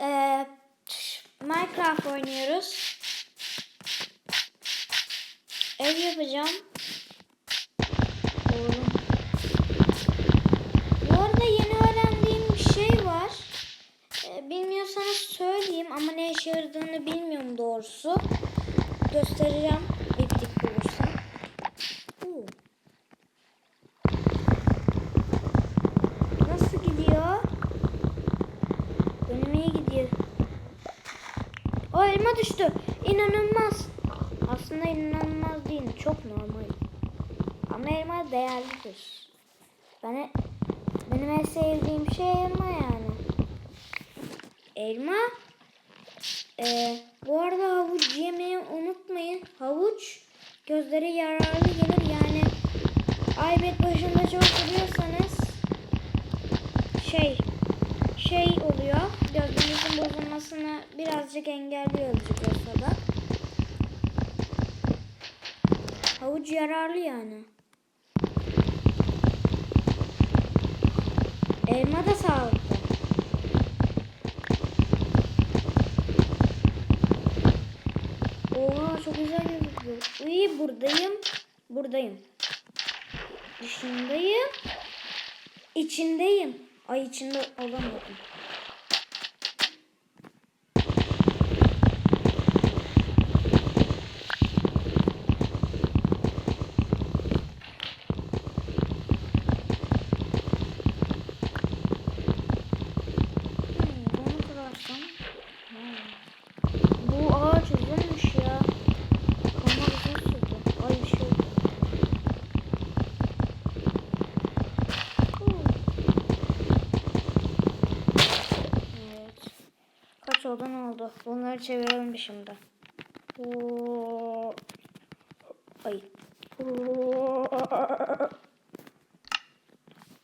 Ee, Minecraft oynuyoruz. Ev yapacağım. Oğlum. Bu arada yeni öğrendiğim bir şey var. Ee, bilmiyorsanız söyleyeyim ama ne işe yaradığını bilmiyorum doğrusu. Göstereceğim iplik bulursam. Oo. Nasıl gidiyor? Benim iyi gidiyor. Düştü. İnanılmaz. Aslında inanılmaz değil. Çok normal. Ama elma değerlidir. Ben, benim en sevdiğim şey elma yani. Elma. Ee, bu arada havuç yemeyi unutmayın. Havuç gözlere yararlı gelir. Yani iPad başında çok duruyorsanız şey şey oluyor. Gözünüzün bozulmasını birazcık engelliyor azıcık olsa da. Havuç yararlı yani. Elma da sağlıklı. Oha çok güzel gözüküyor. İyi buradayım. Buradayım. Dışındayım. İçindeyim. Ay içinde olamadım. Hmm, bunu kırarsam. Hmm. Bu ağaç uzunmuş ya. Ama uzun sürdü. Ay bir şey oldu. Hmm. Evet. Kaç oldu? Bunları bir şimdi. Oo. Ay. Oo.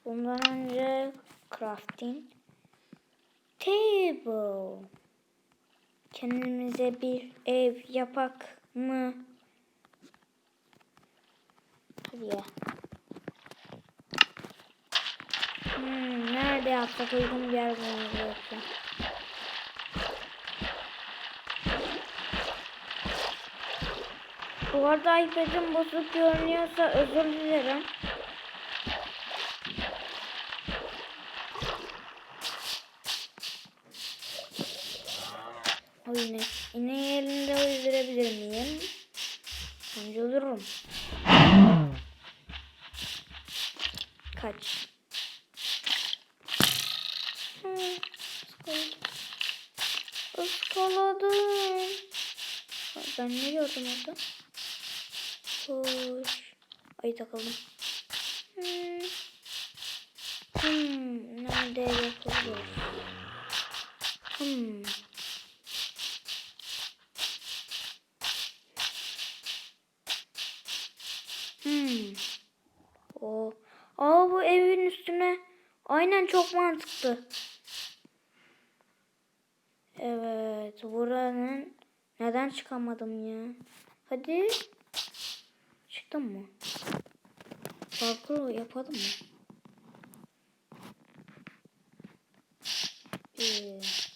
Bundan önce crafting table. Kendimize bir ev yapak mı? Hadi. Hmm, nerede yapsak uygun bir yer bulmamız Bu arada iPad'im bozuk görünüyorsa özür dilerim. O inek. İneği elinde öldürebilir miyim? Bence olurum. Kaç. Iskaladım. Ben ne gördüm orada? Hoş. Ay takalım. Hmm. Hmm. Nerede yapılır? Hmm. Hmm. O. Aa bu evin üstüne. Aynen çok mantıklı. Evet. Buranın neden çıkamadım ya? Hadi. Çıktım mı? Parkur yapalım mı? Bir.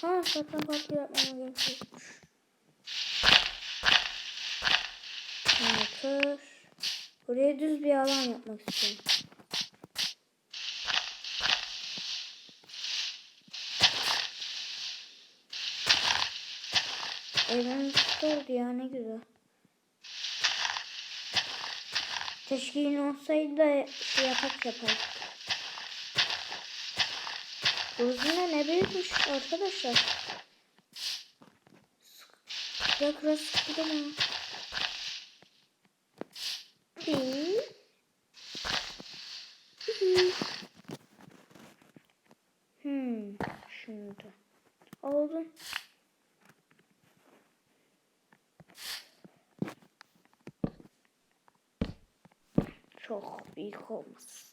Ha zaten parkur yapmama gerek yokmuş. Kır. Buraya düz bir alan yapmak istiyorum. Evimiz oldu ya ne güzel. Keşke yine olsaydı da şey yapak yapardık. Burası ne büyükmüş arkadaşlar. Bırak burası sıkıldı mı? Hmm, çok büyük olmasın.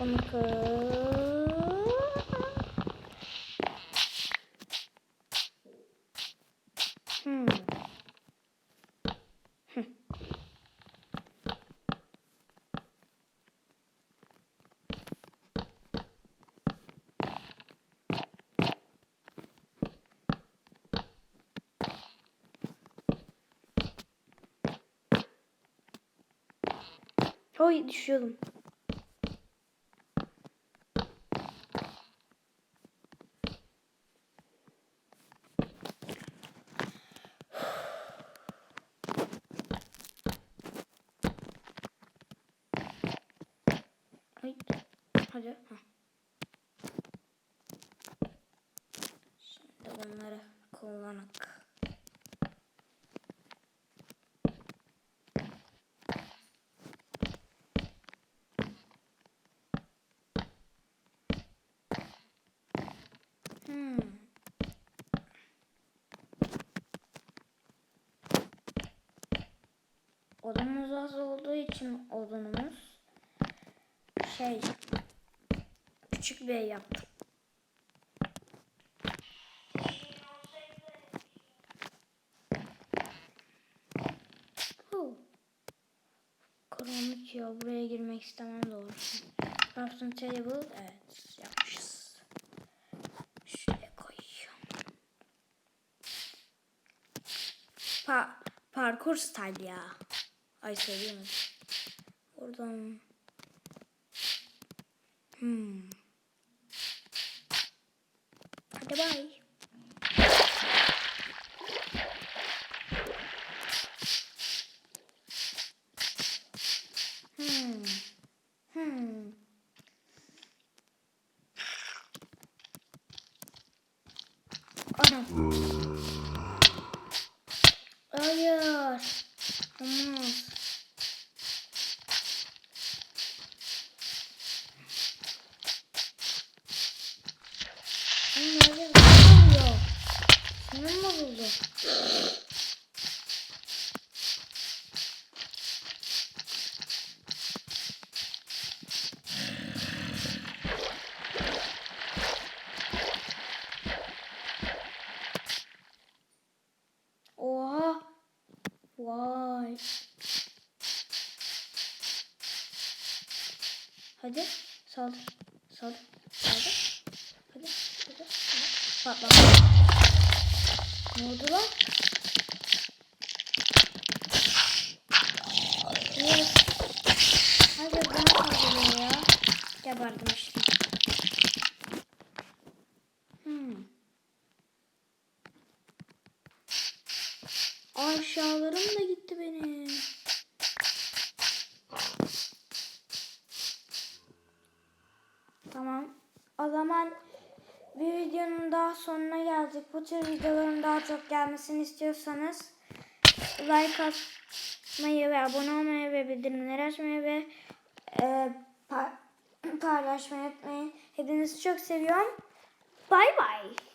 Bakın bakın. Oy düşüyordum. Hadi. Heh. Şimdi bunları kullanak. Hmm. Odamız az olduğu için odunumuz şey küçük bir ev yaptım. Huu. Karanlık ya buraya girmek istemem doğrusu. Crafting table evet yapmışız. Şuraya koyuyorum. Pa parkur style ya. Ay söyleyeyim. Buradan. Hmm. Hadi bay. Hmm. Hmm. Anam. Hayır. Olmaz. Anne hayır. Ne oluyor? Bozuldu. Oha. Hadi saldır. Saldır. Saldır. Hadi. Hadi. hadi. Ne oldu lan? Yes. Hadi ben saldırıyor ya. Geberdim işte. Hmm. Aşağılarım da gitti benim. Tamam. O zaman bir videonun daha sonuna geldik. Bu tür videoların daha çok gelmesini istiyorsanız like atmayı ve abone olmayı ve bildirimleri açmayı ve e, pa- paylaşmayı unutmayın. Hepinizi çok seviyorum. Bay bay.